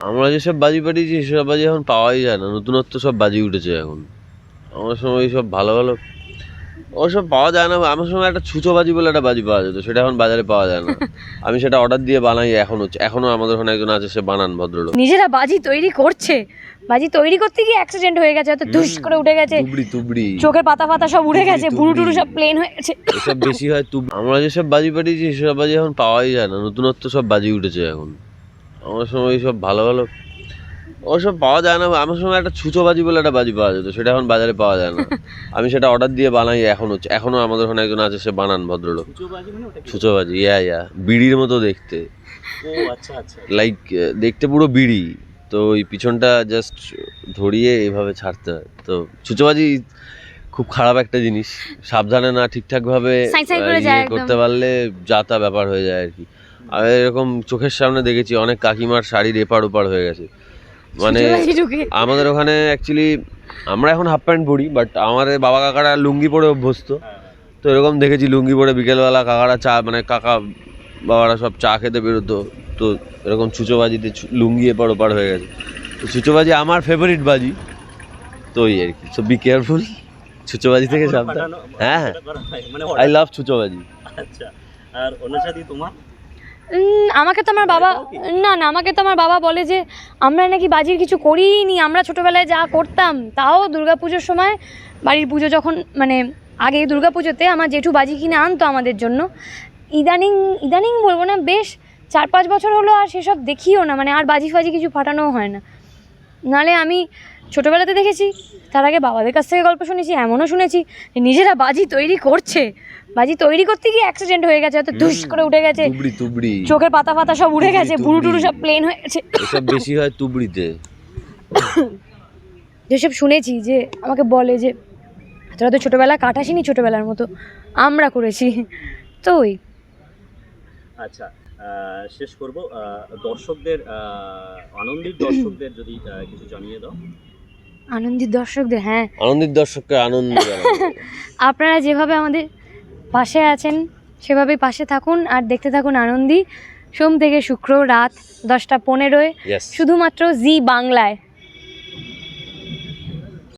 আমরা যেসব বাজি পাঠিয়েছি সেসব বাজি এখন পাওয়াই যায় না। নতুনত্ব সব বাজি উঠেছে এখন। আমার সময় সব ভালো ভালো ওসব পাওয়া যায় না। আমার সময় একটা ছুঁচো বাজি বলে একটা বাজি পাওয়া যেত সেটা এখন বাজারে পাওয়া যায় না। আমি সেটা অর্ডার দিয়ে বানাই এখনও এখনও আমাদের ওখানে একজন আছে সে বানান ভদ্রলোক। নিজেরা বাজি তৈরি করছে। বাজি তৈরি করতে গিয়ে অ্যাক্সিডেন্ট হয়ে গেছে হয়তো দুষ করে উঠে গেছে। তুবড়ি তুবড়ি। চোখের পাতা পাতা সব উড়ে গেছে পুরু টুরু সব প্লেন হয়ে গেছে। এসব বেশি হয় তুব আমরা যেসব বাজি পাঠিয়েছি সেসব বাজি এখন পাওয়াই যায় না। নতুনত্ব সব বাজি উঠেছে এখন। আমার সময় সব ভালো ভালো ওসব পাওয়া যায় না। আমার সময় একটা ছুঁচো বাজি বলে একটা বাজি পাওয়া যেত সেটা এখন বাজারে পাওয়া যায় না। আমি সেটা অর্ডার দিয়ে বানাই এখনও এখনও আমাদের ওখানে একজন আছে সে বানান ভদ্রলোক। উঁচু বাজি মানে ওটা কি? ছুঁচো বাজি ইয়া ইয়া বিড়ির মতো দেখতে। ও আচ্ছা আচ্ছা। লাইক দেখতে পুরো বিড়ি। তো ওই পিছনটা জাস্ট ধরিয়ে এইভাবে ছাড়তে হয়। তো ছুঁচোবাজি খুব খারাপ একটা জিনিস। সাবধানে না ঠিকঠাকভাবে ইয়ে। করতে পারলে যাতা ব্যাপার হয়ে যায় আর কি। আর এরকম চোখের সামনে দেখেছি অনেক কাকিমার শাড়ির এপার ওপার হয়ে গেছে। মানে আমাদের ওখানে অ্যাকচুয়ালি আমরা এখন হাফ প্যান্ট পরি বাট আমাদের বাবা কাকারা লুঙ্গি পরে অভ্যস্ত। তো এরকম দেখেছি লুঙ্গি পরে বিকেলবেলা কাকারা চা মানে কাকা বাবারা সব চা খেতে বেরোতো। তো এরকম ছুঁচোবাজিতে লুঙ্গি এপার ওপার হয়ে গেছে। তো ছুঁচোবাজি আমার ফেভারিট বাজি। তো ওই আর কি। সো বি কেয়ারফুল ছুঁচোবাজি থেকে সাবধান। হ্যাঁ হ্যাঁ। আই লাভ ছুঁচোবাজি। আচ্ছা। আর তোমার? আমাকে তো আমার বাবা না না আমাকে তো আমার বাবা বলে যে আমরা নাকি বাজির কিছু করিনি আমরা ছোটোবেলায় যা করতাম তাও দুর্গাপুজোর সময় বাড়ির পুজো যখন মানে আগে দুর্গাপুজোতে আমার জেঠু বাজি কিনে আনতো আমাদের জন্য। ইদানিং ইদানিং বলব না বেশ চার পাঁচ বছর হলো আর সেসব দেখিও না মানে আর বাজি ফাজি কিছু ফাটানোও হয় না। নাহলে আমি ছোটোবেলাতে দেখেছি তার আগে বাবাদের কাছ থেকে গল্প শুনেছি এমনও শুনেছি নিজেরা বাজি তৈরি করছে। বাজি তৈরি করতে গিয়ে অ্যাক্সিডেন্ট হয়ে গেছে হয়তো দুষ করে উঠে গেছে। চোখের পাতা পাতা সব উড়ে গেছে পুরু টুরু সব প্লেন হয়ে গেছে। এসব বেশি হয় তুবড়িতে। যেসব শুনেছি যে আমাকে বলে যে তোরা তো ছোটোবেলা কাটাসিনি ছোটোবেলার মতো আমরা করেছি। তো ওই। আচ্ছা শেষ করব। দর্শকদের আনন্দিত দর্শকদের যদি কিছু জানিয়ে দাও। আনন্দিত দর্শকদের হ্যাঁ। আনন্দিত দর্শককে আনন্দ আপনারা যেভাবে আমাদের পাশে আছেন সেভাবেই পাশে থাকুন আর দেখতে থাকুন আনন্দি। সোম থেকে শুক্র রাত দশটা পনেরোয়। শুধুমাত্র জি বাংলায়।